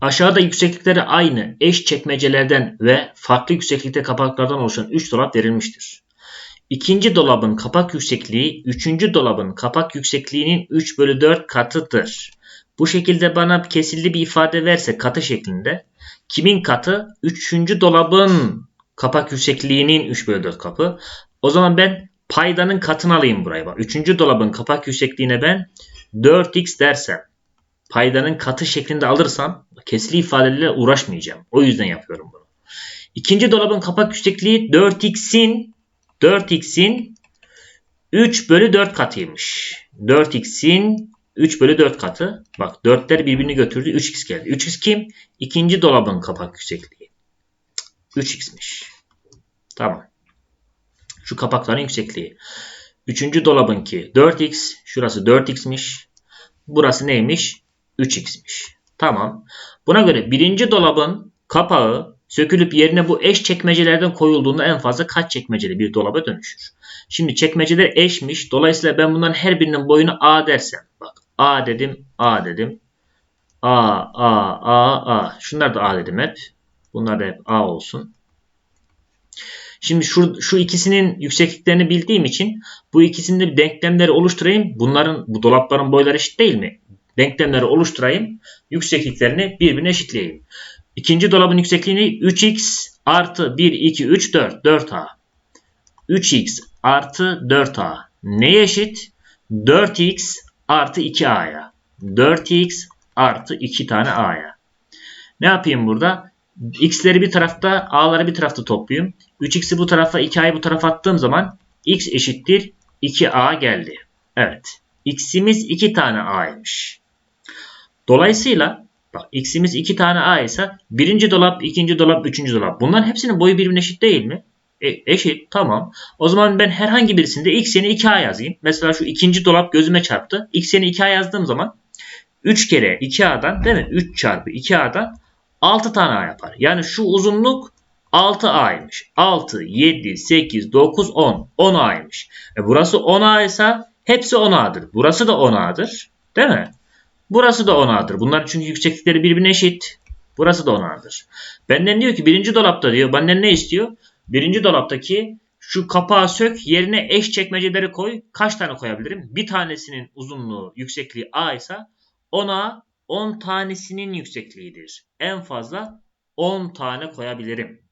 Aşağıda yükseklikleri aynı eş çekmecelerden ve farklı yükseklikte kapaklardan oluşan 3 dolap verilmiştir. İkinci dolabın kapak yüksekliği, üçüncü dolabın kapak yüksekliğinin 3 bölü 4 katıdır. Bu şekilde bana kesilli bir ifade verse katı şeklinde. Kimin katı? Üçüncü dolabın kapak yüksekliğinin 3 bölü 4 kapı. O zaman ben paydanın katını alayım buraya. Üçüncü dolabın kapak yüksekliğine ben 4x dersem paydanın katı şeklinde alırsam kesili ifadelerle uğraşmayacağım. O yüzden yapıyorum bunu. İkinci dolabın kapak yüksekliği 4x'in 4x'in 3 bölü 4 katıymış. 4x'in 3 bölü 4 katı. Bak 4'ler birbirini götürdü. 3x geldi. 3x kim? İkinci dolabın kapak yüksekliği. 3x'miş. Tamam. Şu kapakların yüksekliği. Üçüncü dolabınki 4x. Şurası 4x'miş. Burası neymiş? 3x'miş. Tamam. Buna göre birinci dolabın kapağı sökülüp yerine bu eş çekmecelerden koyulduğunda en fazla kaç çekmeceli bir dolaba dönüşür? Şimdi çekmeceler eşmiş. Dolayısıyla ben bunların her birinin boyunu A dersem. Bak A dedim, A dedim. A, A, A, A. Şunlar da A dedim hep. Bunlar da hep A olsun. Şimdi şu, şu ikisinin yüksekliklerini bildiğim için bu ikisinin denklemleri oluşturayım. Bunların bu dolapların boyları eşit değil mi? Denklemleri oluşturayım. Yüksekliklerini birbirine eşitleyeyim. İkinci dolabın yüksekliğini 3x artı 1, 2, 3, 4. 4a. 3x artı 4a. Neye eşit? 4x artı 2a'ya. 4x artı 2 tane a'ya. Ne yapayım burada? x'leri bir tarafta, a'ları bir tarafta toplayayım. 3x'i bu tarafa, 2a'yı bu tarafa attığım zaman x eşittir 2a geldi. Evet. x'imiz 2 tane a'ymış. Dolayısıyla bak x'imiz 2 tane a ise birinci dolap, ikinci dolap, üçüncü dolap. Bunların hepsinin boyu birbirine eşit değil mi? E, eşit tamam. O zaman ben herhangi birisinde x yerine 2a yazayım. Mesela şu ikinci dolap gözüme çarptı. x yerine 2a yazdığım zaman 3 kere 2a'dan değil mi? 3 çarpı 2a'dan 6 tane a yapar. Yani şu uzunluk 6a'ymış. 6, 7, 8, 9, 10. 10a'ymış. E burası 10a ise hepsi 10a'dır. Burası da 10a'dır. Değil mi? Burası da 10a'dır. Bunlar çünkü yükseklikleri birbirine eşit. Burası da 10a'dır. Benden diyor ki birinci dolapta diyor. Benden ne istiyor? Birinci dolaptaki şu kapağı sök yerine eş çekmeceleri koy. Kaç tane koyabilirim? Bir tanesinin uzunluğu yüksekliği a ise 10'a 10 tanesinin yüksekliğidir. En fazla 10 tane koyabilirim.